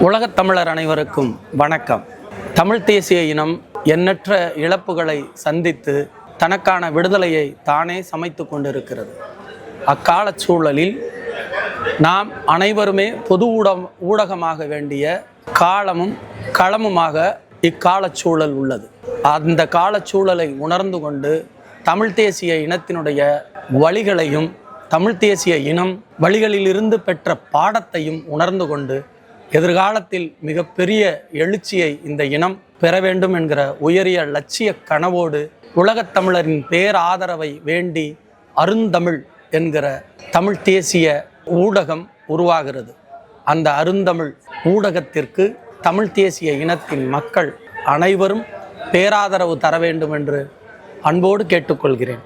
உலகத் தமிழர் அனைவருக்கும் வணக்கம். தமிழ் தேசிய இனம் எண்ணற்ற இழப்புகளை சந்தித்து தனக்கான விடுதலையை தானே சமைத்து கொண்டிருக்கிறது. அக்கால சூழலில் நாம் அனைவருமே பொது ஊடம் ஊடகமாக வேண்டிய காலமும் களமுமாக இக்காலச் சூழல் உள்ளது. அந்த காலச் சூழலை உணர்ந்து கொண்டு தமிழ் தேசிய இனத்தினுடைய வழிகளையும் தமிழ் தேசிய இனம் வழிகளிலிருந்து பெற்ற பாடத்தையும் உணர்ந்து கொண்டு எதிர்காலத்தில் மிகப்பெரிய எழுச்சியை இந்த இனம் பெற வேண்டும் என்கிற உயரிய லட்சிய கனவோடு உலகத் தமிழரின் பேராதரவை வேண்டி அருந்தமிழ் என்கிற தமிழ் தேசிய ஊடகம் உருவாகிறது. அந்த அருந்தமிழ் ஊடகத்திற்கு தமிழ் தேசிய இனத்தின் மக்கள் அனைவரும் பேராதரவு தர வேண்டும் என்று அன்போடு கேட்டுக்கொள்கிறேன்.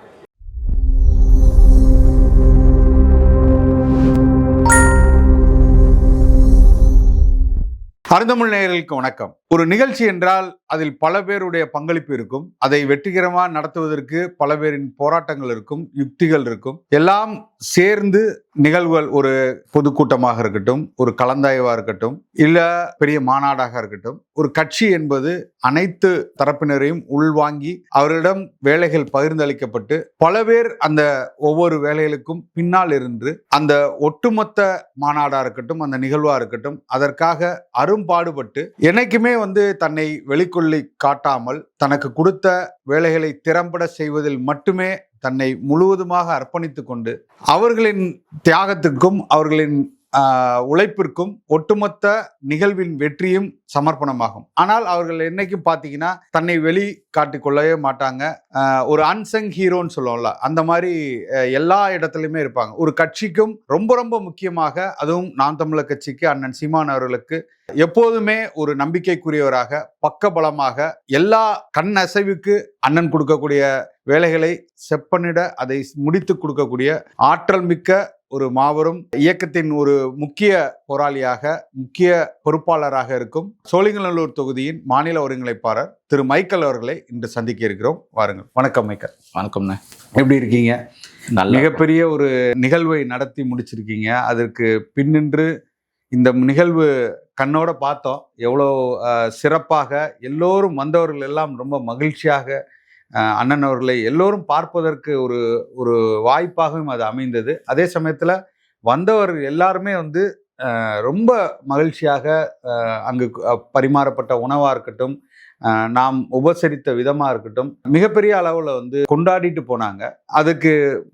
அருந்தமிழ் நேயர்களுக்கு வணக்கம். ஒரு நிகழ்ச்சி என்றால் அதில் பல பேருடைய பங்களிப்பு இருக்கும். அதை வெற்றிகரமாக நடத்துவதற்கு பல பேரின் போராட்டங்கள் இருக்கும் யுக்திகள் இருக்கும். எல்லாம் சேர்ந்து நிகழ்வுகள் ஒரு பொதுக்கூட்டமாக இருக்கட்டும் ஒரு கலந்தாய்வாக இருக்கட்டும் இல்லை பெரிய மாநாடாக இருக்கட்டும் ஒரு கட்சி என்பது அனைத்து தரப்பினரையும் உள்வாங்கி அவர்களிடம் வேலைகள் பகிர்ந்தளிக்கப்பட்டு பல பேர் அந்த ஒவ்வொரு வேலைகளுக்கும் பின்னால் இருந்து அந்த ஒட்டுமொத்த மாநாடாக இருக்கட்டும் அந்த நிகழ்வாக இருக்கட்டும் அதற்காக அரும்பாடுபட்டு என்னைக்குமே வந்து தன்னை வெளிக்கொள்ள காட்டாமல் தனக்கு கொடுத்த வேலைகளை திறம்பட செய்வதில் மட்டுமே தன்னை முழுவதுமாக அர்ப்பணித்து கொண்டு அவர்களின் தியாகத்துக்கும் அவர்களின் உழைப்பிற்கும் ஒட்டுமொத்த நிகழ்வின் வெற்றியும் சமர்ப்பணமாகும். ஆனால் அவர்கள் என்னைக்கும் பார்த்தீங்கன்னா தன்னை வெளி காட்டிக்கொள்ளவே மாட்டாங்க ஒரு அன்சங் ஹீரோன்னு சொல்லுவோம்ல அந்த மாதிரி எல்லா இடத்துலையுமே இருப்பாங்க. ஒரு கட்சிக்கும் ரொம்ப ரொம்ப முக்கியமாக அதுவும் நான் தமிழர் கட்சிக்கு அண்ணன் சீமான் அவர்களுக்கு எப்போதுமே ஒரு நம்பிக்கைக்குரியவராக பக்கபலமாக எல்லா கண் அசைவுக்கு அண்ணன் கொடுக்கக்கூடிய வேலைகளை செப்பனிட அதை முடித்து கொடுக்கக்கூடிய ஆற்றல் மிக்க ஒரு மாபெரும் இயக்கத்தின் ஒரு முக்கிய போராளியாக முக்கிய பொறுப்பாளராக இருக்கும் சோழிங்கநல்லூர் தொகுதியின் மாநில ஒருங்கிணைப்பாளர் திரு மைக்கேல் அவர்களை இன்று சந்திக்க இருக்கிறோம். வாருங்கள். வணக்கம் மைக்கேல். வணக்கம்ண்ணே. எப்படி இருக்கீங்க? மிகப்பெரிய ஒரு நிகழ்வை நடத்தி முடிச்சிருக்கீங்க. அதற்கு பின்னின்று இந்த நிகழ்வு கண்ணோட பார்த்தோம். எவ்வளோ சிறப்பாக எல்லோரும் வந்தவர்கள் எல்லாம் ரொம்ப மகிழ்ச்சியாக அண்ணன் அவர்களை எல்லோரும் பார்ப்பதற்கு ஒரு ஒரு வாய்ப்பாகவும் அது அமைந்தது. அதே சமயத்தில் வந்தவர் எல்லாருமே வந்து ரொம்ப மகிழ்ச்சியாக அங்கு பரிமாறப்பட்ட உணவாக இருக்கட்டும் நாம் உபசரித்த விதமாக இருக்கட்டும். மிகப்பெரிய அளவில் வந்து கொண்டாடிட்டு போனாங்க. அதுக்கு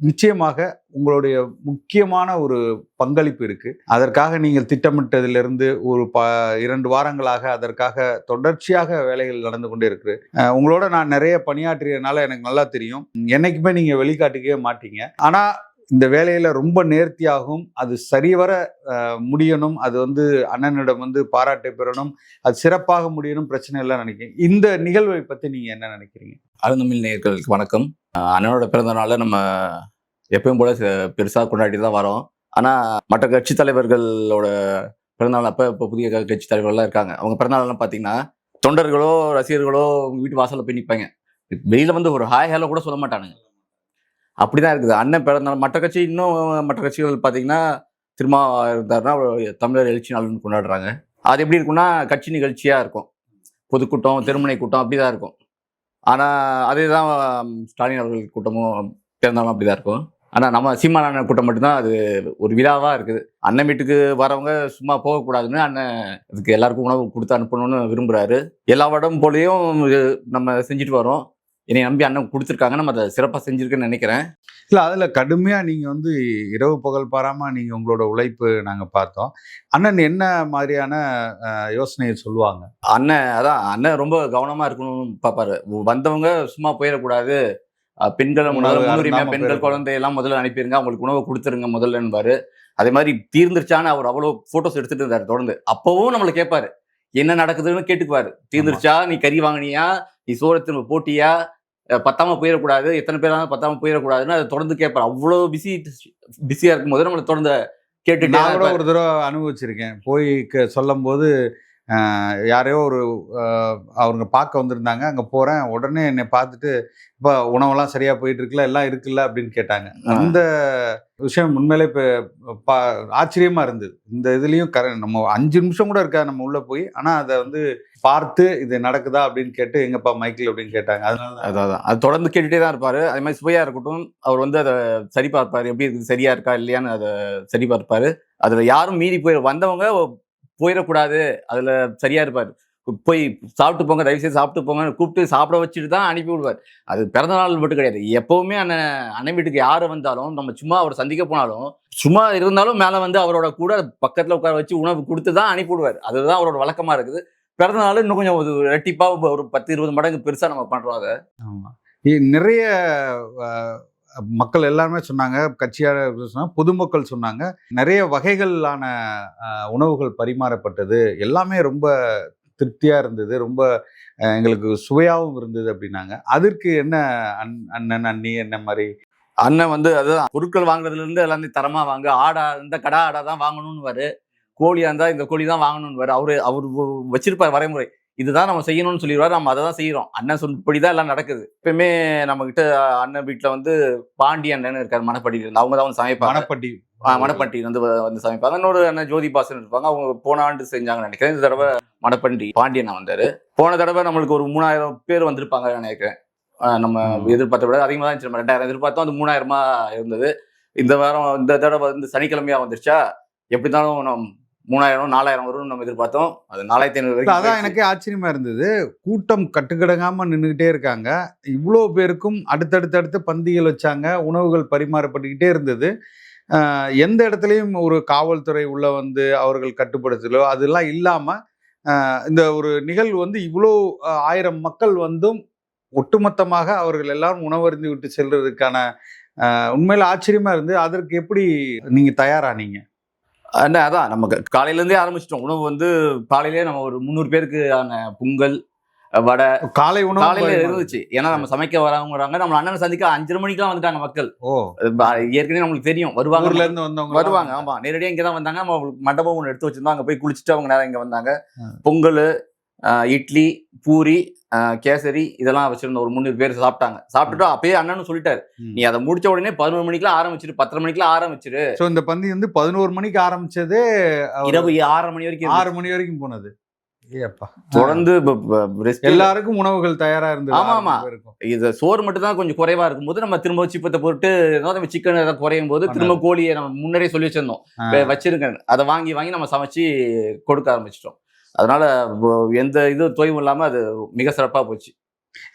நிச்சயமாக உங்களுடைய முக்கியமான ஒரு பங்களிப்பு இருக்குது அதற்காக நீங்கள் திட்டமிட்டதிலிருந்து ஒரு ப இரண்டு வாரங்களாக அதற்காக தொடர்ச்சியாக வேலைகள் நடந்து கொண்டே இருக்குது உங்களோட நான் நிறைய பணியாற்றியதுனால எனக்கு நல்லா தெரியும். என்றைக்குமே நீங்கள் வெளிக்காட்டிக்கவே மாட்டீங்க. ஆனால் இந்த வேலையில் ரொம்ப நேர்த்தியாகும். அது சரிவர முடியணும். அது வந்து அண்ணனிடம் வந்து பாராட்டை பெறணும். அது சிறப்பாக முடியணும் பிரச்சனை எல்லாம் நினைக்கிறேன் இந்த நிகழ்வை பற்றி நீங்க என்ன நினைக்கிறீங்க? அருந்தமிழ் நேர்களுக்கு வணக்கம். அண்ணனோட பிறந்த நம்ம எப்பயும் போல பெருசாக கொண்டாடி தான் வரோம். ஆனால் மற்ற கட்சி தலைவர்களோட பிறந்தநாள் அப்போ இப்போ புதிய கட்சி தலைவர்கள்லாம் இருக்காங்க. அவங்க பிறந்தநாள்லாம் பார்த்தீங்கன்னா தொண்டர்களோ ரசிகர்களோ உங்கள் வீட்டு வாசலில் போய் நிற்பாங்க வெளியில் வந்து ஒரு ஹாய் ஹேலோ கூட சொல்ல மாட்டானுங்க. அப்படிதான் இருக்குது. அண்ணன் பிறந்தநாள் மற்ற கட்சி இன்னும் மற்ற கட்சிகள் பார்த்தீங்கன்னா திருமா இருந்தாருன்னா தமிழர் எழுச்சி நாள்னு கொண்டாடுறாங்க. அது எப்படி இருக்கும்னா கட்சி நிகழ்ச்சியாக இருக்கும். பொதுக்கூட்டம் திருமணை கூட்டம் அப்படிதான் இருக்கும். ஆனால் அதே தான் ஸ்டாலின் அவர்கள் கூட்டமும் பிறந்தாலும் அப்படிதான் இருக்கும். ஆனால் நம்ம சீமானான கூட்டம் மட்டும்தான் அது ஒரு விழாவாக இருக்குது. அண்ணன் வீட்டுக்கு வரவங்க சும்மா போகக்கூடாதுன்னு அண்ணன் அதுக்கு எல்லாருக்கும் உணவு கொடுத்து அனுப்பணும்னு விரும்புகிறாரு எல்லா வடம் போலையும் நம்ம செஞ்சுட்டு வரோம். என்னை நம்பி அண்ணன் கொடுத்துருக்காங்க. நம்ம அதை சிறப்பாக செஞ்சுருக்கேன்னு நினைக்கிறேன். இல்லை அதில் கடுமையாக நீங்கள் வந்து இரவு பகல் பாராமல் நீங்கள் உங்களோட உழைப்பு நாங்கள் பார்த்தோம். அண்ணன் என்ன மாதிரியான யோசனையை சொல்லுவாங்க? அண்ணன் அதான் அண்ணன் ரொம்ப கவனமாக இருக்கணும்னு பார்ப்பாரு. வந்தவங்க சும்மா போயிடக்கூடாது. பெண்களை முன்னுரிமையா பெண்கள் குழந்தையெல்லாம் முதல்ல அனுப்பிடுங்க அவங்களுக்கு உணவு கொடுத்துருங்க முதல்ல என்பாரு. அதே மாதிரி தீர்ந்துருச்சான்னு அவர் அவ்வளோ ஃபோட்டோஸ் எடுத்துட்டு இருந்தார் தொடர்ந்து. அப்பவும் நம்மளை கேட்பாரு. என்ன நடக்குதுன்னு கேட்டுக்குவாரு. தீர்ந்துருச்சா? நீ கறி வாங்கினியா? நீ சோரத்தின் போட்டியா? பத்தாம போயிடக்கூடாது. எத்தனை பேராலும் பத்தாம போயிடக்கூடாதுன்னு அதை தொடர்ந்து கேட்பாரு. அவ்வளோ பிஸி பிஸியா இருக்கும்போது நம்மளை தொடர்ந்து கேட்டுட்டு ஒரு தடவை அனுபவிச்சிருக்கேன். போய் சொல்லும் போது யாரையோ ஒரு அவங்க பார்க்க வந்திருந்தாங்க. அங்கே போகிறேன் உடனே என்னை பார்த்துட்டு இப்போ உணவெல்லாம் சரியாக போயிட்டு இருக்குல்ல? எல்லாம் இருக்குல்ல? அப்படின்னு கேட்டாங்க. அந்த விஷயம் உண்மையிலே இப்போ ஆச்சரியமாக இருந்தது. இந்த இதுலேயும் கர நம்ம அஞ்சு நிமிஷம் கூட இருக்கா நம்ம உள்ளே போய். ஆனால் அதை வந்து பார்த்து இது நடக்குதா அப்படின்னு கேட்டு எங்கப்பா மைக்கிள் அப்படின்னு கேட்டாங்க. அதனால தான். அதான் அது தொடர்ந்து கேட்டுட்டே தான் இருப்பாரு. அதே மாதிரி சுவையா இருக்கட்டும் அவர் வந்து அதை சரி பார்ப்பாரு. எப்படி இருக்குது சரியா இருக்கா இல்லையான்னு அதை சரி பார்ப்பாரு. அதுல யாரும் மீறி போய் வந்தவங்க போயிடக்கூடாது. அதில் சரியாக இருப்பார். போய் சாப்பிட்டு போங்க தயவு செய்து சாப்பிட்டு போங்க கூப்பிட்டு சாப்பிட வச்சுட்டு தான் அனுப்பி விடுவார். அது பிறந்த நாள் மட்டும் கிடையாது. எப்போவுமே அண்ணன் அண்ணன் வீட்டுக்கு யார் வந்தாலும் நம்ம சும்மா அவர் சந்திக்க போனாலும் சும்மா இருந்தாலும் மேலே வந்து அவரோட கூட பக்கத்தில் உட்கார வச்சு உணவு கொடுத்து தான் அனுப்பி விடுவார். அதுதான் அவரோட வழக்கமாக இருக்குது. பிறந்த நாள் இன்னும் கொஞ்சம் ஒரு ரெட்டிப்பாக ஒரு பத்து இருபது மடங்கு பெருசாக நம்ம பண்ணுறோம் அதை. நிறைய மக்கள் எல்லாருமே சொன்னாங்க கட்சியாளர் சொன்னாங்க பொதுமக்கள் சொன்னாங்க. நிறைய வகைகளான அஹ், உணவுகள் பரிமாறப்பட்டது. எல்லாமே ரொம்ப திருப்தியா இருந்தது. ரொம்ப அஹ், எங்களுக்கு சுவையாகவும் இருந்தது அப்படின்னாங்க. அதற்கு என்ன அண் அண்ணன் அண்ணி என்ன மாதிரி? அண்ணன் வந்து அதுதான் பொருட்கள் வாங்குறதுல இருந்து எல்லாத்தையும் தரமா வாங்க. ஆடா இந்த கடா ஆடா தான் வாங்கணும்னு வரு கோழியா இருந்தா இந்த கோழி தான் வாங்கணும்னு வரு அவரு அவர் வச்சிருப்பார் வரைமுறை. இதுதான் நம்ம செய்யணும்னு சொல்லிடுவாரு. நம்ம அதை தான் செய்யறோம் அண்ணன் சொன்னபடிதான் எல்லாம் நடக்குது. எப்பயுமே நம்ம கிட்ட அண்ணன் வீட்டுல வந்து பாண்டி அண்ணன் இருக்காரு மணப்பட்டியில இருந்து. அவங்க தான் வந்து சமைப்பாங்க. மணப்பட்டி. ஆ, மணப்பட்டி வந்து வந்து சமைப்பாங்க. இன்னொரு அண்ணன் ஜோதி பாசன் இருப்பாங்க. அவங்க போன ஆண்டு செஞ்சாங்கன்னு நினைக்கிறேன். இந்த தடவை மணப்பண்டி பாண்டியன் வந்தாரு. போன தடவை நம்மளுக்கு ஒரு மூணாயிரம் பேர் வந்திருப்பாங்க நினைக்கிறேன். நம்ம. எதிர்பார்த்த விட அதிகமாக தான் இருந்துச்சு. நம்ம ரெண்டாயிரம் எதிர்பார்த்தோம். அது மூணாயிரமா இருந்தது. இந்த வாரம் இந்த தடவை வந்து சனிக்கிழமையா வந்துருச்சா? எப்படி இருந்தாலும் நம்ம மூணாயிரம் நாலாயிரம் வரும்னு நம்ம எதிர்பார்த்தோம். அது நாலாயிரத்தி ஐநூறு அதான். எனக்கே ஆச்சரியமா இருந்தது. கூட்டம் கட்டுக்கடங்காம நின்றுகிட்டே இருக்காங்க. இவ்வளோ பேருக்கும் அடுத்தடுத்தடுத்து பந்திகள் வச்சாங்க. உணவுகள் பரிமாறப்பட்டுக்கிட்டே இருந்தது. எந்த இடத்துலையும் ஒரு காவல்துறை உள்ள வந்து அவர்கள் கட்டுப்படுத்தலோ அதெல்லாம் இல்லாம ஆஹ் இந்த ஒரு நிகழ்வு வந்து இவ்வளோ ஆயிரம் மக்கள் வந்தும் ஒட்டுமொத்தமாக அவர்கள் எல்லாரும் உணவருந்தி விட்டு செல்றதுக்கான உண்மையில ஆச்சரியமா இருந்து அதற்கு எப்படி நீங்க தயாரானீங்க அண்ணா அதான் நம்ம க- காலையில இருந்தே ஆரம்பிச்சிட்டோம். உணவு வந்து காலையிலேயே நம்ம ஒரு முந்நூறு பேருக்கு ஆன பொங்கல் வடை. காலை உணவு காலையில இருந்துச்சு. ஏன்னா நம்ம சமைக்க வரவங்க நம்ம அண்ணனை சந்திக்க அஞ்சரை மணிக்கெல்லாம் வந்துட்டாங்க மக்கள். ஓ. ஏற்கனவே நம்மளுக்கு தெரியும். வருவாங்க. ஊர்ல இருந்து வந்தவங்க வருவாங்க ஆமா. நேரடியா இங்க தான் வந்தாங்க. நம்ம மண்டபம் ஒன்று எடுத்து வச்சிருந்தோம். அங்க போய் குளிச்சுட்டு அவங்க நேரம் இங்க வந்தாங்க. பொங்கல் இட்லி பூரி கேசரி இதெல்லாம் வச்சிருந்த ஒரு முந்நூறு பேர் சாப்பிட்டாங்க. சாப்பிட்டுட்டு அப்பயே அண்ணனும் சொல்லிட்டாரு. நீ அதை முடிச்ச உடனே பதினோரு மணிக்கெல்லாம் ஆரம்பிச்சிரு பத்தரை மணிக்கெல்லாம் ஆரம்பிச்சிரு. சோ இந்த பந்தி வந்து பதினோரு மணிக்கு ஆரம்பிச்சதே இரவு ஆறரை மணி வரைக்கும் ஆறு மணி வரைக்கும் போனது. தொடர்ந்து எல்லாருக்கும் உணவுகள் தயாரா இருந்தது. ஆமா, ஆறு ஆமா. இது சோறு மட்டும் தான் கொஞ்சம் குறைவா இருக்கும்போது நம்ம திரும்ப சிப்பத்தை போட்டு நம்ம சிக்கன் ஏதாவது குறையும் போது திரும்ப கோழியை நம்ம முன்னரே சொல்லி வச்சிருந்தோம். ஆ. வே- வச்சிருங்க அதை வாங்கி வாங்கி நம்ம சமைச்சு கொடுக்க ஆரம்பிச்சிட்டோம். அதனால எந்த இது தொய்வும் இல்லாம அது மிக சிறப்பா போச்சு.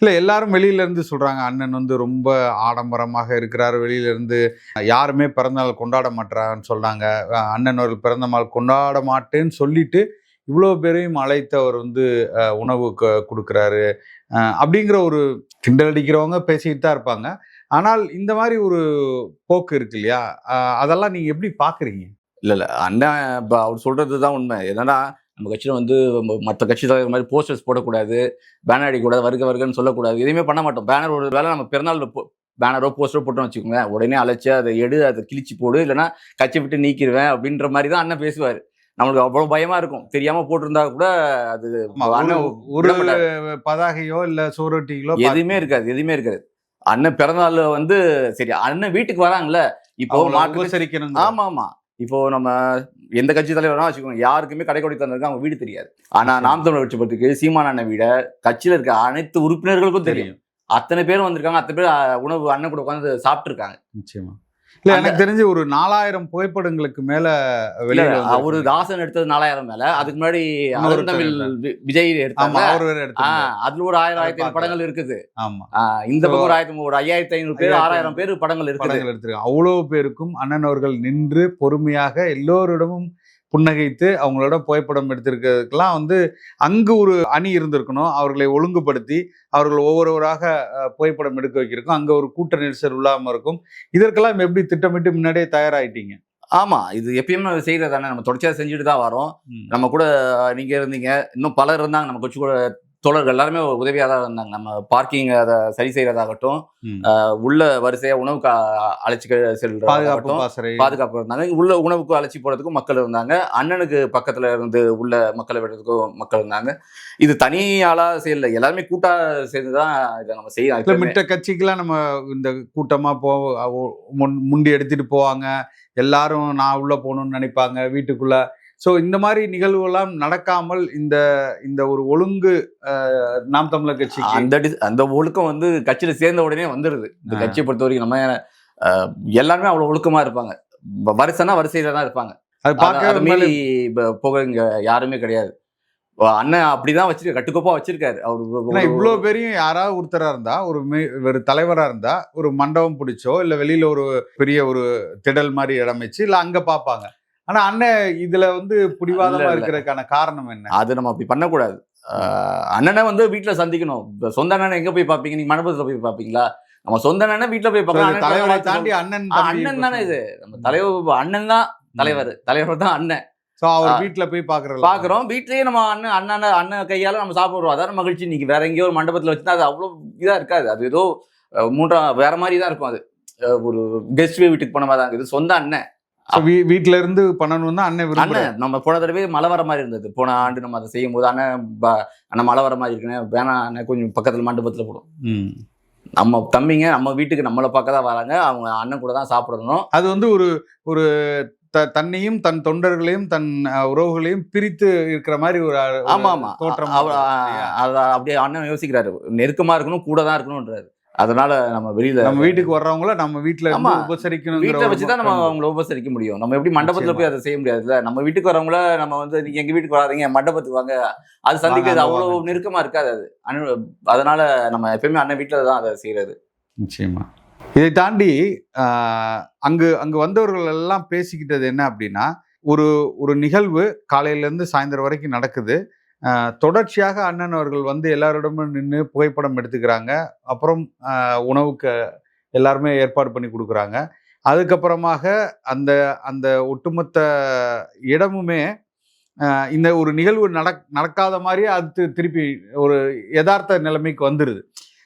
இல்ல எல்லாரும் வெளியில இருந்து சொல்றாங்க அண்ணன் வந்து ரொம்ப ஆடம்பரமாக இருக்கிறாரு வெளியில இருந்து யாருமே பிறந்தநாள் கொண்டாட மாட்டான்னு சொல்றாங்க. அஹ் அண்ணன் ஒரு பிறந்த நாள் கொண்டாட மாட்டேன்னு சொல்லிட்டு இவ்வளோ பேரையும் அழைத்து அவர் வந்து உணவு க- கொடுக்கறாரு. அப்படிங்கிற ஒரு கிண்டல் அடிக்கிறவங்க பேசிக்கிட்டு தான் இருப்பாங்க. ஆனால் இந்த மாதிரி ஒரு போக்கு இருக்கு இல்லையா? அதெல்லாம் நீங்க எப்படி பாக்குறீங்க? இல்ல இல்ல அண்ணன் இப்ப அவர் சொல்றதுதான் உண்மை. என்னன்னா நம்ம கட்சியில வந்து ம- மத்த கட்சி தலைவர் மாதிரி போஸ்டர்ஸ் போடக்கூடாது பேனர் அடிக்கக்கூடாது வருக வருகன்னு சொல்லக்கூடாது. எதுவுமே பண்ண மாட்டோம். பேனர் ஒரு வேலை நம்ம பிறநாள் பேனரோ போஸ்டரோ போட்டோம் வச்சுக்கோங்க உடனே அழைச்சு அதை எடு அதை கிழிச்சு போடு. இல்லைன்னா கட்சி விட்டு நீக்கிடுவேன் அப்படின்ற மாதிரி தான் அண்ணன் பேசுவார். நம்மளுக்கு அவ்வளவு பயமா இருக்கும். தெரியாம போட்டிருந்தா கூட அது ஒரு-. பதாகையோ இல்ல சோரட்டிகளோ எதுவுமே இருக்காது எதுவுமே இருக்காது. அண்ணன் பிறந்தநாள் வந்து சரி அண்ணன் வீட்டுக்கு வராங்கல்ல. இப்போ மாற்று உபசரிக்கணும் ஆமா ஆமா. இப்போ நம்ம எந்த கட்சி தலைவரா வச்சுக்கோங்க யாருக்குமே கடை கொடி தந்திருக்க அவங்க வீடு தெரியாது. ஆனா நாம் தமிழர் கட்சி பத்துக்கு சீமான் அண்ணன் வீட கட்சியில இருக்க அனைத்து உறுப்பினர்களுக்கும் தெரியும். அத்தனை பேர் வந்திருக்காங்க அத்தனை பேர் உணவு அண்ணன் கூட உட்காந்து சாப்பிட்டு இருக்காங்க நிச்சயமா. இல்ல எனக்கு தெரிஞ்சு ஒரு நாலாயிரம் புகைப்படங்களுக்கு மேல வெளியில அவரு. தாசன் எடுத்தது நாலாயிரம் மேல. அதுக்கு முன்னாடி வி- விஜய் எடுத்தாங்க அதுல ஒரு ஆயிரம் ஆயிரத்தி ஐநூறு. படங்கள் இருக்குது. ஆமா. இந்த பக்கம் ஒரு ஆயிரத்தி ஒரு ஐயாயிரத்தி ஐநூறு பேர் ஆறாயிரம் பேர் படங்கள் இருக்குது. படங்கள் எடுத்திருக்காங்க. அவ்வளவு பேருக்கும் அண்ணன் அவர்கள் நின்று பொறுமையாக எல்லோரிடமும் புன்னகைத்து அவங்களோட புகைப்படம் எடுத்திருக்கிறதுக்கெல்லாம் வந்து அங்கு ஒரு அணி இருந்திருக்கணும். அவர்களை ஒழுங்குபடுத்தி அவர்கள் ஒவ்வொருவராக புகைப்படம் எடுக்க வைக்கிறக்கும் அங்க ஒரு கூட்ட நெரிசல் இல்லாம இருக்கும். இதற்கெல்லாம் எப்படி திட்டமிட்டு முன்னாடியே தயாராயிட்டீங்க? ஆமா இது எப்பயுமே செய்யறது தானே நம்ம தொடர்ச்சியா செஞ்சுட்டு தான் வரோம். நம்ம கூட நீங்க இருந்தீங்க. இன்னும் பலர் இருந்தாங்க. நம்ம கட்சி கூட தோழர்கள் எல்லாருமே உதவியாக தான் இருந்தாங்க. நம்ம பார்க்கிங் அதை சரி செய்யறதாகட்டும் உள்ள வரிசையா உணவுக்கு அழைச்சி பாதுகாப்பு செல்றதாகட்டும் பாதுகாப்பு இருந்தாங்க. உள்ள உணவுக்கு அழைச்சி போறதுக்கும் மக்கள் இருந்தாங்க. அண்ணனுக்கு பக்கத்துல இருந்து உள்ள மக்களை விடுறதுக்கும் மக்கள் இருந்தாங்க. இது தனி ஆளா செய்யல. எல்லாருமே கூட்டா சேர்ந்துதான் இதை நம்ம செய்யலாம் மிட்ட கட்சிக்கெல்லாம் நம்ம இந்த கூட்டமா போ முன்- முண்டி எடுத்துட்டு போவாங்க. எல்லாரும் நான் உள்ள போகணும்னு நினைப்பாங்க. வீட்டுக்குள்ள சோ இந்த மாதிரி நிகழ்வுகள்லாம் நடக்காமல் இந்த இந்த ஒரு ஒழுங்கு நாம் தமிழர் கட்சிக்கு அந்த அந்த ஒழுக்கம் வந்து கட்சியில சேர்ந்த உடனே வந்துருது. இந்த. கட்சியை பொறுத்த வரைக்கும் நம்ம எல்லாருமே அவ்வளவு ஒழுக்கமா இருப்பாங்க. வரிசைனா வரிசையில தான் இருப்பாங்க. அது பார்க்க மீறி போக இங்க யாருமே கிடையாது. அண்ணன் அப்படிதான் வச்சிருக்க கட்டுக்கோப்பா வச்சிருக்காரு. அவரு இவ்வளவு பேரையும் யாராவது ஒருத்தரா இருந்தா ஒரு ஒரு தலைவரா இருந்தா ஒரு மண்டபம் பிடிச்சோ இல்ல வெளியில ஒரு பெரிய ஒரு திடல் மாதிரி இடம் வச்சு இல்ல அங்க பாப்பாங்க. ஆனா அண்ணன் இதுல வந்து பிடிவாதமா. இருக்கிறதுக்கான காரணம் என்ன? அது நம்ம அப்படி பண்ணக்கூடாது. அண்ணனை வந்து வீட்டுல சந்திக்கணும். சொந்த அண்ணனை எங்க போய் பாப்பீங்க? நீங்க மண்டபத்துல போய் பாப்பீங்களா? நம்ம சொந்த அண்ணனை வீட்டுல போய் பார்க்கலாம் தலைவரை தாண்டி. அண்ணன் அண்ணன் தானே இது. நம்ம தலைவர் அண்ணன் தான் தலைவர். தலைவர் தான் அண்ணன். சோ அவர். வீட்டுல போய் பாக்குறது பாக்குறோம். வீட்லயே நம்ம அண்ணன் அண்ணன் அண்ணன் கையால நம்ம சாப்பிடுறோம். அதான் மகிழ்ச்சி. இன்னைக்கு வேற எங்கேயோ ஒரு மண்டபத்துல வச்சுனா அது அவ்வளவு இதா இருக்காது. அது ஏதோ மூன்றாம் வேற மாதிரி தான் இருக்கும் அது. ஒரு கெஸ்ட் வீட்டுக்கு போன மாதிரி தான் இருக்குது. சொந்த அண்ணன். So, வீ- வீட்ல இருந்து பண்ணணும் தான் அண்ணன் அண்ணன் நம்ம போன தடவை மழை வர மாதிரி இருந்தது. போன ஆண்டு நம்ம அதை செய்யும் போது அண்ணன் அண்ணன் மழை வர மாதிரி இருக்குன்னு வேணாம் அண்ணன் கொஞ்சம் பக்கத்துல மண்டபத்துல போடும். நம்ம தம்பிங்க நம்ம வீட்டுக்கு நம்மளை பார்க்க தான் வராங்க. அவங்க அண்ணன் கூட தான் சாப்பிடணும். அது வந்து ஒரு ஒரு த- தன்னையும் தன் தொண்டர்களையும் தன் உறவுகளையும் பிரித்து இருக்கிற மாதிரி ஒரு ஆமா ஆமா தோற்றம் அப்படியே அண்ணன் யோசிக்கிறாரு. நெருக்கமா இருக்கணும் கூட தான் இருக்கணும்ன்றாரு. அதனால நம்ம வெளியில நம்ம வீட்டுக்கு வர்றவங்கள நம்ம வீட்டுல. உபசரிக்கணும் வீட்டை வச்சுதான் நம்ம அவங்கள உபசரிக்க முடியும். நம்ம எப்படி மண்டபத்துல. போய் அதை செய்ய முடியாதுல்ல நம்ம வீட்டுக்கு வரவங்கள நம்ம வந்து நீங்க எங்க வீட்டுக்கு வராதீங்க மண்டபத்துக்கு வாங்க. அது சந்திக்கிறது அவ்வளவு. நெருக்கமா இருக்காது அது. அண்ணன் அதனால நம்ம எப்பயுமே அண்ணன் வீட்டுல தான் அதை செய்யறது. நிச்சயமா. இதை தாண்டி அங்கு அங்கு வந்தவர்கள் எல்லாம் பேசிக்கிட்டது என்ன அப்படின்னா ஒரு ஒரு நிகழ்வு காலையில இருந்து சாயந்தரம் வரைக்கும் நடக்குது. தொடர்ச்சியாக அண்ணன் அவர்கள் வந்து எல்லாரிடமும் நின்று புகைப்படம் எடுத்துக்கிறாங்க. அப்புறம் உணவுக்கு எல்லாருமே ஏற்பாடு பண்ணி கொடுக்குறாங்க. அதுக்கப்புறமாக அந்த அந்த ஒட்டுமொத்த இடமுமே இந்த ஒரு நிகழ்வு நடக் நடக்காத மாதிரியே அது திருப்பி ஒரு யதார்த்த நிலைமைக்கு வந்துடுது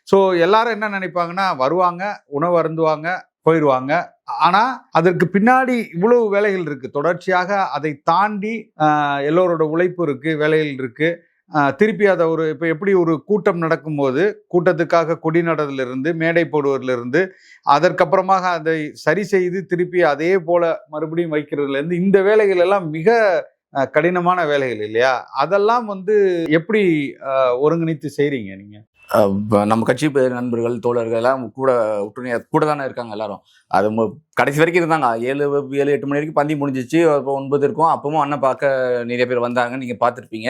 ஸோ எல்லாரும் என்ன நினைப்பாங்கன்னா வருவாங்க உணவு அருந்துவாங்க போயிடுவாங்க ஆனால் அதற்கு பின்னாடி இவ்வளவு வேலைகள் இருக்குது தொடர்ச்சியாக அதை தாண்டி எல்லோரோட உழைப்பு இருக்குது வேலைகள் இருக்குது திருப்பி அதை ஒரு இப்போ எப்படி ஒரு கூட்டம் நடக்கும்போது கூட்டத்துக்காக கொடி நடதிலிருந்து மேடை போடுவதிலிருந்து அதற்கப்புறமாக அதை சரி செய்து திருப்பி அதே போல மறுபடியும் வைக்கிறதுலேருந்து இந்த வேலைகள் எல்லாம் மிக கடினமான வேலைகள் இல்லையா? அதெல்லாம் வந்து எப்படி ஒருங்கிணைத்து செய்கிறீங்க நீங்கள் நம்ம கட்சி பேர் நண்பர்கள் தோழர்கள் எல்லாம் கூட ஒட்டுணையா கூட தானே இருக்காங்க எல்லாரும். அது கடைசி வரைக்கும் இருந்தாங்க. ஏழு ஏழு எட்டு மணி வரைக்கும் பந்தி முடிஞ்சிச்சு. அப்போ ஒன்பது இருக்கும். அப்பவும் அண்ணன் பார்க்க நிறைய பேர் வந்தாங்க. நீங்கள் பார்த்துருப்பீங்க.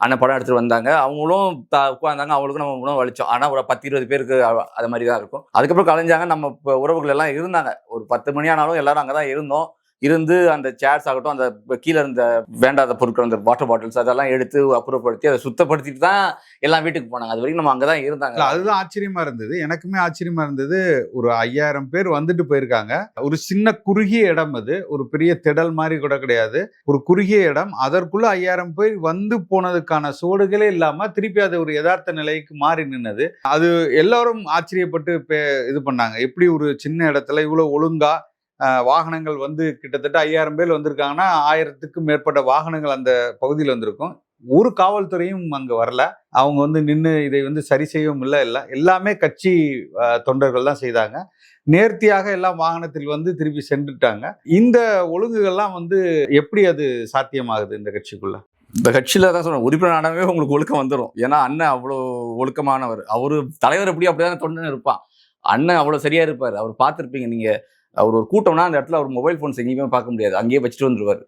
அண்ணன் படம் எடுத்துட்டு வந்தாங்க. அவங்களும் உட்காந்தாங்க அவங்களுக்கும் நம்ம உணவு வலிச்சோம் ஆனால் ஒரு பத்து இருபது பேருக்கு அது மாதிரி தான் இருக்கும். அதுக்கப்புறம் கலைஞ்சாங்க. நம்ம இப்போ உறவுகள் எல்லாம் இருந்தாங்க. ஒரு பத்து மணி ஆனாலும் எல்லாரும் அங்கதான் இருந்தோம். இருந்து அந்த சேர்ஸ் ஆகட்டும் அந்த கீழே இருந்த வேண்டாத பொருட்கள் அந்த வாட்டர் பாட்டில்ஸ் அதெல்லாம் எடுத்து அப்புறப்படுத்தி அதை சுத்தப்படுத்திட்டு தான் எல்லாம் வீட்டுக்கு போனாங்க. அது வரைக்கும் நம்ம அங்கே தான் இருந்தாங்க. அதுதான் ஆச்சரியமா இருந்தது. எனக்குமே ஆச்சரியமா இருந்தது. ஒரு ஐயாயிரம் பேர் வந்துட்டு போயிருக்காங்க. ஒரு சின்ன குறுகிய இடம் அது. ஒரு பெரிய திடல் மாதிரி கூட கிடையாது. ஒரு குறுகிய இடம். அதற்குள்ள ஐயாயிரம் பேர் வந்து போனதுக்கான சோடுகளே இல்லாம திருப்பி அது ஒரு யதார்த்த நிலைக்கு மாறி நின்னது. அது எல்லாரும் ஆச்சரியப்பட்டு பே- இது பண்ணாங்க. எப்படி ஒரு சின்ன இடத்துல இவ்வளவு ஒழுங்கா வாகனங்கள் வந்து கிட்டத்தட்ட ஐயாயிரம் பேர் வந்திருக்காங்கன்னா ஆயிரத்துக்கும் மேற்பட்ட வாகனங்கள் அந்த பகுதியில் வந்திருக்கும். ஒரு காவல்துறையும் அங்கே வரல. அவங்க வந்து நின்று இதை வந்து சரி செய்யவும் இல்லை இல்லை. எல்லாமே கட்சி தொண்டர்கள் தான் செய்தாங்க. நேர்த்தியாக எல்லாம் வாகனத்தில் வந்து திருப்பி சென்றுட்டாங்க. இந்த ஒழுங்குகள்லாம் வந்து எப்படி அது சாத்தியமாகுது இந்த கட்சிக்குள்ள? இந்த கட்சியில் தான் சொல்றேன் உறுப்பினரானவே உங்களுக்கு ஒழுக்கம் வந்துடும் ஏன்னா அண்ணன் அவ்வளோ ஒழுக்கமானவர். அவர் தலைவர் எப்படி அப்படிதான் தொண்டன் இருப்பான். அண்ணன் அவ்வளோ சரியாக இருப்பார். அவர் பார்த்துருப்பீங்க நீங்கள் அவர் ஒரு கூட்டம்னா அந்த இடத்துல அவர் மொபைல் ஃபோன்ஸ் எங்கேயுமே பார்க்க முடியாது. அங்கேயே வச்சுட்டு வந்துருவார்.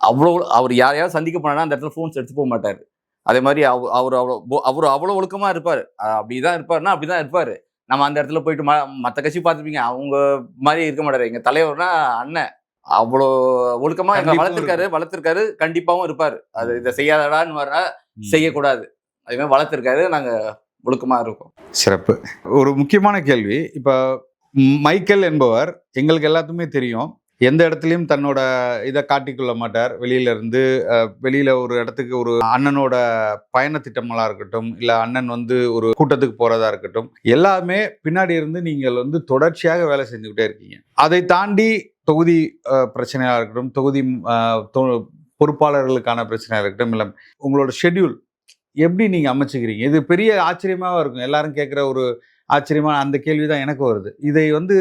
அவ்வளோ அவர் யாரையாவது சந்திக்க போனா அந்த இடத்துல ஃபோன்ஸ் எடுத்து போக மாட்டார். அதே மாதிரி அவர் அவர் அவ்வளோ அவர் அவ்வளோ ஒழுக்கமா இருப்பார். அப்படிதான் இருப்பாருன்னா அப்படிதான் இருப்பாரு. நம்ம அந்த இடத்துல போயிட்டு ம மற்ற கட்சி பார்த்துருப்பீங்க அவங்க மாதிரி இருக்க மாட்டாரு. எங்க தலைவர்னா அண்ணன். அவ்வளோ ஒழுக்கமா எங்க கண்டிப்பும் வளர்த்திருக்காரு வளர்த்திருக்காரு கண்டிப்பாவும் இருப்பாரு. அது இதை செய்யாதடான்னு வர செய்யக்கூடாது. அதே மாதிரி வளர்த்திருக்காரு நாங்க ஒழுக்கமா இருக்கோம். சிறப்பு. ஒரு முக்கியமான கேள்வி. இப்போ மைக்கேல் என்பவர் எங்களுக்கு எல்லாத்துக்குமே தெரியும். எந்த இடத்துலையும் தன்னோட இதை காட்டிக்கொள்ள மாட்டார். வெளியில இருந்து வெளியில ஒரு இடத்துக்கு ஒரு அண்ணனோட பயண திட்டமெல்லாம் இருக்கட்டும் இல்ல அண்ணன் வந்து ஒரு கூட்டத்துக்கு போறதா இருக்கட்டும் எல்லாமே பின்னாடி இருந்து நீங்கள் வந்து தொடர்ச்சியாக வேலை செஞ்சுக்கிட்டே இருக்கீங்க. அதை தாண்டி தொகுதி பிரச்சனையாக பிரச்சனையா இருக்கட்டும் தொகுதி தொ- பொறுப்பாளர்களுக்கான பிரச்சனையாக இருக்கட்டும் இல்லை உங்களோட ஷெட்யூல் எப்படி நீங்க அமைச்சுக்கிறீங்க? இது பெரிய ஆச்சரியமாக இருக்கும். எல்லாரும் கேட்குற ஒரு ஆச்சரியமான அந்த கேள்வி தான் எனக்கு வருது. இதை வந்து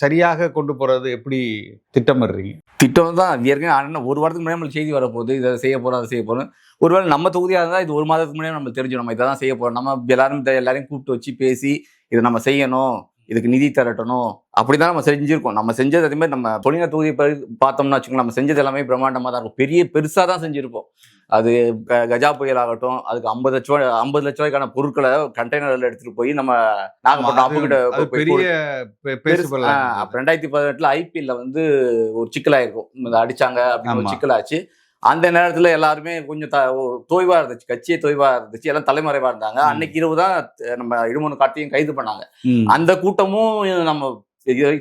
சரியாக கொண்டு போகிறது எப்படி திட்டமிடுறீங்க? திட்டம் தான். ஏற்கனவே ஆனால் ஒரு வாரத்துக்கு முன்னாடி நம்மளுக்கு செய்தி வரப்போகுது. இதை செய்ய போகிறோம் அதை செய்ய போகிறோம் ஒருவேளை நம்ம தொகுதியாக இருந்தால் இது ஒரு மாதத்துக்கு முன்னாடி நம்ம தெரிஞ்சு நம்ம இதை தான் செய்ய போகிறோம் நம்ம எல்லாரும் எல்லாரையும் கூப்பிட்டு வச்சு பேசி இதை நம்ம செய்யணும். இதுக்கு நிதி திரட்டணும். அப்படிதான் நம்ம செஞ்சிருக்கோம். நம்ம செஞ்சது அதே மாதிரி நம்ம தொழில தொகுதியை பா- பார்த்தோம்னா வச்சுக்கோங்களேன் நம்ம செஞ்சது எல்லாமே பிரம்மாண்டமாக தான் இருக்கும். பெரிய பெருசாக தான் செஞ்சிருப்போம். அது கஜா புயல் ஆகட்டும் அதுக்கு ஐம்பது லட்ச ரூபாய் ஐம்பது லட்ச ரூபாய்க்கான பொருட்களை கண்டெய்னர்ல எடுத்துட்டு போய் நம்ம நாகப்பட்டினம் அப்புகிட்ட பெரிய ரெண்டாயிரத்தி பதினெட்டுல ஐபிஎல்ல வந்து ஒரு சிக்கலாயிருக்கும். அடிச்சாங்க அப்படின்னு ஒரு. சிக்கலாச்சு. அந்த நேரத்துல எல்லாருமே கொஞ்சம் த- ஓ- தொய்வா இருந்துச்சு கட்சியே தொய்வா இருந்துச்சு எல்லாம் தலைமறைவா இருந்தாங்க. அன்னைக்கு இரவு தான் நம்ம இடுமனு காட்டியும் கைது பண்ணாங்க. அந்த கூட்டமும் நம்ம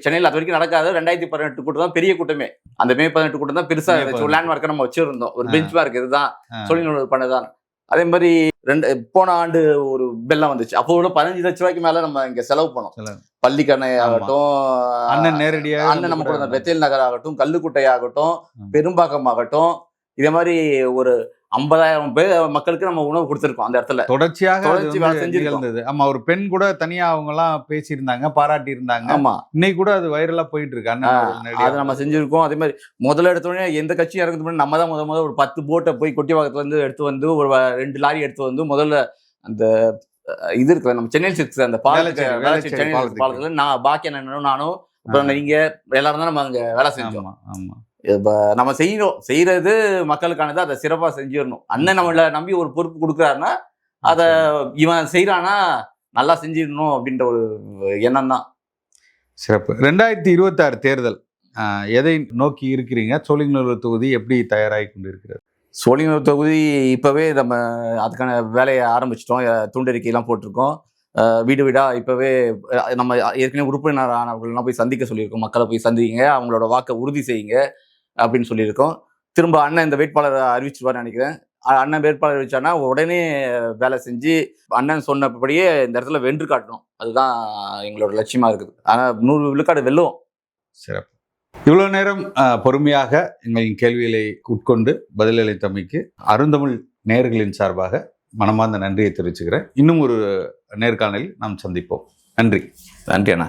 சென்னையில் அது வரைக்கும் நடக்காது ரெண்டாயிரத்தி பதினெட்டு கூட்டம் தான் பெரிய கூட்டமே அந்த மே பதினெட்டு கூட்டம் தான் பெருசா மே இருந்துச்சு. லேண்ட்மார்க்கை நம்ம வச்சிருந்தோம் ஒரு. பெஞ்ச் மார்க் இதுதான். தொழில்நுட்ப பண்ணதான் அதே மாதிரி ரெண்டு போன ஆண்டு ஒரு பெல்லாம் வந்துச்சு அப்போ கூட பதினஞ்சு லட்ச ரூபாய்க்கு மேல நம்ம இங்க செலவு பண்ணோம் ஆமா. ஆகட்டும் அண்ணன் நேரடியாக அண்ணன் நம்ம கூட பெத்தேல் நகர் ஆகட்டும் கல்லுக்குட்டை ஆகட்டும். பெரும்பாக்கம் ஆகட்டும் இதே மாதிரி ஒரு ஐம்பதாயிரம் பேர் மக்களுக்கு நம்ம உணவு கொடுத்துருக்கோம் அந்த இடத்துல. தொடர்ச்சியாக தொடர்ச்சி வேலை. நிகழ்ந்தது. ஆமா ஒரு பெண் கூட தனியா அவங்க எல்லாம் பேசியிருந்தாங்க பாராட்டி இருந்தாங்க ஆமா. இன்னைக்கு கூட அது வைரலா போயிட்டு இருக்கு அண்ணன் ஆ, அவர்கள் நேரடியா. அதை நம்ம செஞ்சிருக்கோம். அதே மாதிரி முதல்ல எடுத்தோடனே எந்த கட்சி இறங்குறது முன்னாடி நம்ம தான் முதல் முதல்ல ஒரு பத்து போட்டை போய் கொட்டிவாக்கத்துல இருந்து எடுத்து வந்து ஒரு ரெண்டு லாரி எடுத்து வந்து முதல்ல அந்த இது இருக்குல்ல நம்ம சென்னை சிக்ஸ் அந்த பாலத்துக்கு சென்னை. பாலத்துல நான் பாக்கி அண்ணனும் நானும் அப்புறம் நீங்க எல்லாரும் தான் நம்ம அங்க வேலை செஞ்சோம். ஆமா ஆமா. இப்ப நம்ம செய்யணும் செய்யறது மக்களுக்கானது அதை சிறப்பா செஞ்சிடணும். அண்ணன் நம்மள நம்பி ஒரு பொறுப்பு கொடுக்குறாருன்னா அத இவன் செய்யறானா நல்லா செஞ்சிடணும் அப்படின்ற ஒரு எண்ணம் தான். சிறப்பு. ரெண்டாயிரத்தி இருபத்தாறு தேர்தல் எதை நோக்கி இருக்கிறீங்க? சோழிங்கநல்லூர் தொகுதி எப்படி தயாராகி கொண்டிருக்கிறது? சோழிங்கநல்லூர் தொகுதி இப்பவே நம்ம அதுக்கான வேலையை ஆரம்பிச்சிட்டோம். துண்டறிக்கையெல்லாம் போட்டிருக்கோம். வீடு வீடா இப்பவே நம்ம ஏற்கனவே உறுப்பினர் ஆனவர்கள்லாம் போய் சந்திக்க சொல்லியிருக்கோம். மக்களை போய் சந்திங்க. அவங்களோட வாக்கை உறுதி செய்யுங்க. அப்படின்னு சொல்லியிருக்கோம். திரும்ப அண்ணன் இந்த வேட்பாளரை அறிவிச்சிருவார்னு நினைக்கிறேன். அண்ணன் வேட்பாளர் அறிவிச்சானா உடனே வேலை செஞ்சு அண்ணன் சொன்னபடியே இந்த இடத்துல வென்று காட்டணும். அதுதான் எங்களோட லட்சியமா இருக்குது. ஆனால் நூறு விழுக்காடு வெல்லுவோம். சிறப்பு. இவ்வளவு நேரம் பொறுமையாக எங்களின் கேள்விகளை உட்கொண்டு பதிலளித்தமைக்கு அருந்தமிழ் நேயர்களின் சார்பாக மனமார்ந்த நன்றியை தெரிவிச்சுக்கிறேன். இன்னும் ஒரு நேர்காணலில் நாம் சந்திப்போம். நன்றி. நன்றி அண்ணா.